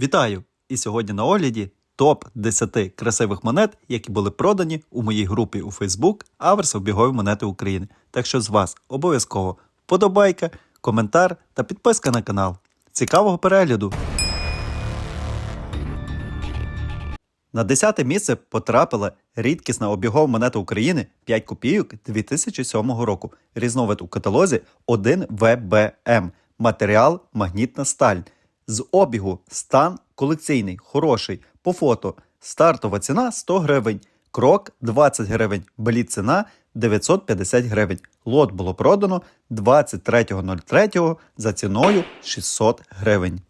Вітаю! І сьогодні на огляді топ 10 красивих монет, які були продані у моїй групі у Facebook Аверс обігові монети України. Так що з вас обов'язково вподобайка, коментар та підписка на канал. Цікавого перегляду! На 10 місце потрапила рідкісна обігова монета України 5 копійок 2007 року. Різновид у каталозі 1 ВБМ. Матеріал магнітна сталь. З обігу стан колекційний, хороший. По фото стартова ціна 100 гривень, крок 20 гривень, бліт ціна 950 гривень. Лот було продано 23.03 за ціною 600 гривень.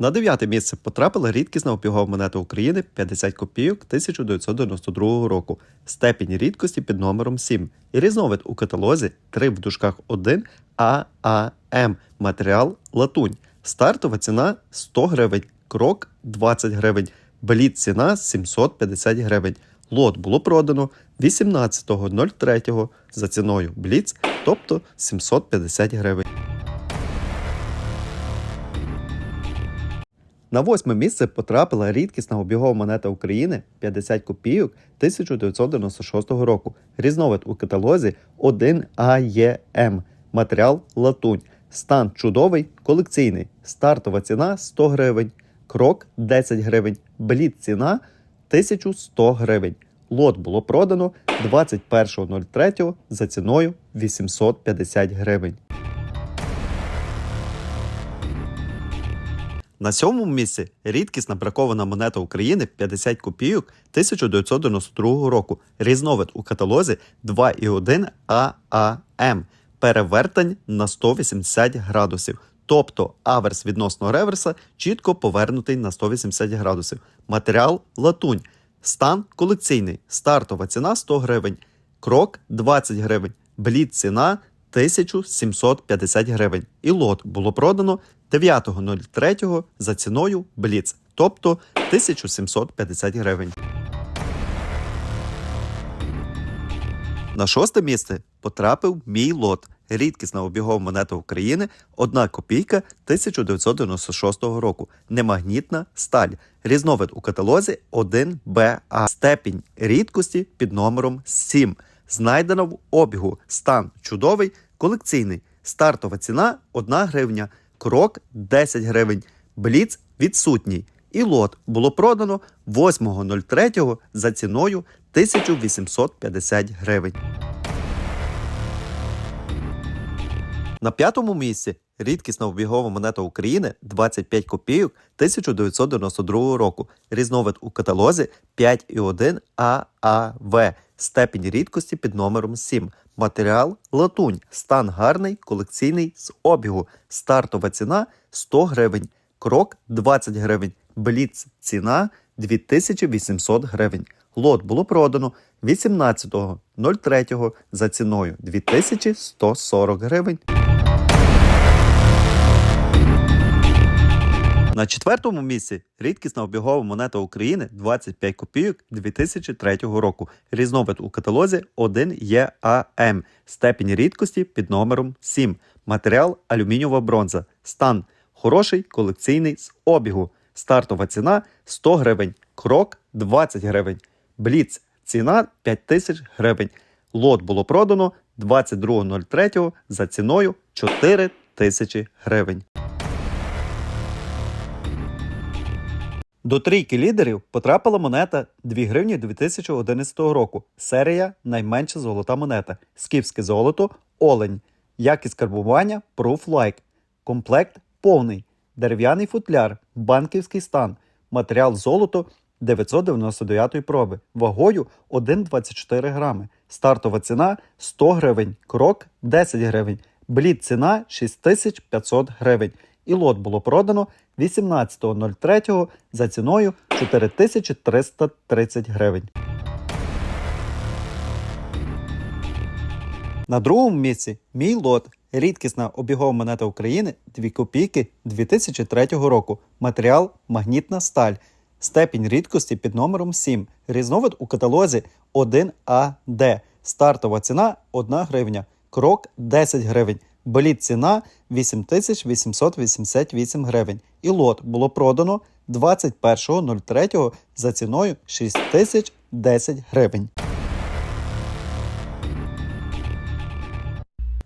На дев'яте місце потрапила рідкісна обігова монета України 50 копійок 1992 року. Степінь рідкості під номером 7. І різновид у каталозі 3 в дужках 1 ААМ. Матеріал латунь. Стартова ціна 100 гривень, крок 20 гривень, бліт ціна 750 гривень. Лот було продано 18.03 за ціною Бліц, тобто 750 гривень. На восьме місце потрапила рідкісна обігова монета України 50 копійок 1996 року. Різновид у каталозі 1 АЄМ. Матеріал латунь. Стан чудовий, колекційний. Стартова ціна 100 гривень. Крок 10 гривень. Бліт ціна 1100 гривень. Лот було продано 21.03 за ціною 850 гривень. На сьомому місці рідкісна бракована монета України 50 копійок 1992 року. Різновид у каталозі 2,1 ААМ. Перевертань на 180 градусів. Тобто аверс відносно реверса чітко повернутий на 180 градусів. Матеріал латунь. Стан колекційний. Стартова ціна 100 гривень. Крок 20 гривень. Бліт ціна 1750 гривень. І лот було продано 9.03 за ціною Бліц, тобто 1750 гривень. На шосте місце потрапив мій лот. Рідкісна обігова монета України 1 копійка 1996 року. Немагнітна сталь. Різновид у каталозі 1БА. Степінь рідкості під номером 7. Знайдено в обігу. Стан чудовий, колекційний. Стартова ціна 1 гривня. Крок 10 гривень. Бліц відсутній. І лот було продано 8.03 за ціною 1850 гривень. На п'ятому місці рідкісна обігова монета України 25 копійок 1992 року. Різновид у каталозі 5,1 ААВ. Степінь рідкості під номером 7. Матеріал латунь. Стан гарний, колекційний з обігу. Стартова ціна 100 гривень. Крок 20 гривень. Бліц ціна 2800 гривень. Лот було продано 18.03 за ціною 2140 гривень. На четвертому місці рідкісна обігова монета України 25 копійок 2003 року. Різновид у каталозі 1 ЄАМ. Степінь рідкості під номером 7. Матеріал алюмінієва бронза. Стан хороший, колекційний з обігу. Стартова ціна 100 гривень. Крок 20 гривень. Бліц ціна 5000 гривень. Лот було продано 22.03 за ціною 4 тисячі гривень. До трійки лідерів потрапила монета 2 гривні 2011 року. Серія найменша золота монета. Скіфське золото Олень. Якість карбування Proof Like. Комплект повний. Дерев'яний футляр, банківський стан. Матеріал золото 999 проби. Вагою 1,24 грами. Стартова ціна 100 гривень. Крок 10 гривень. Блід ціна 6500 гривень. І лот було продано 18.03 за ціною 4330 гривень. На другому місці мій лот. Рідкісна обігова монета України 2 копійки 2003 року. Матеріал магнітна сталь. Степінь рідкості під номером 7. Різновид у каталозі 1АД. Стартова ціна 1 гривня. Крок 10 гривень. Боліт ціна 8888 гривень. І лот було продано 21.03 за ціною 6010 гривень.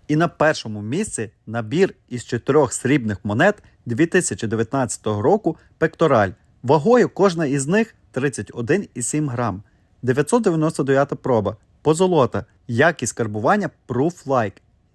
І на першому місці набір із чотирьох срібних монет 2019 року Пектораль. Вагою кожна із них 31,7 грам. 999 проба. Позолота. Якість карбування Proof Like.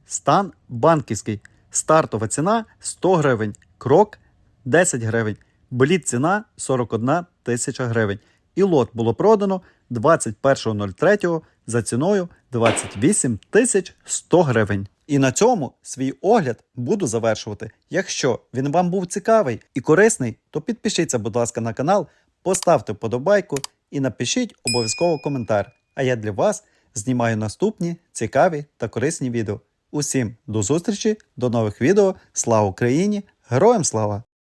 Стан банківський. Стартова ціна 100 гривень. Крок 10 гривень. Боліт ціна 41 тисяча гривень. І лот було продано 21.03 за ціною 28 тисяч 100 гривень. І на цьому свій огляд буду завершувати. Якщо він вам був цікавий і корисний, то підпишіться, будь ласка, на канал, поставте вподобайку і напишіть обов'язково коментар. А я для вас знімаю наступні цікаві та корисні відео. Усім до зустрічі, до нових відео. Слава Україні! Героям слава!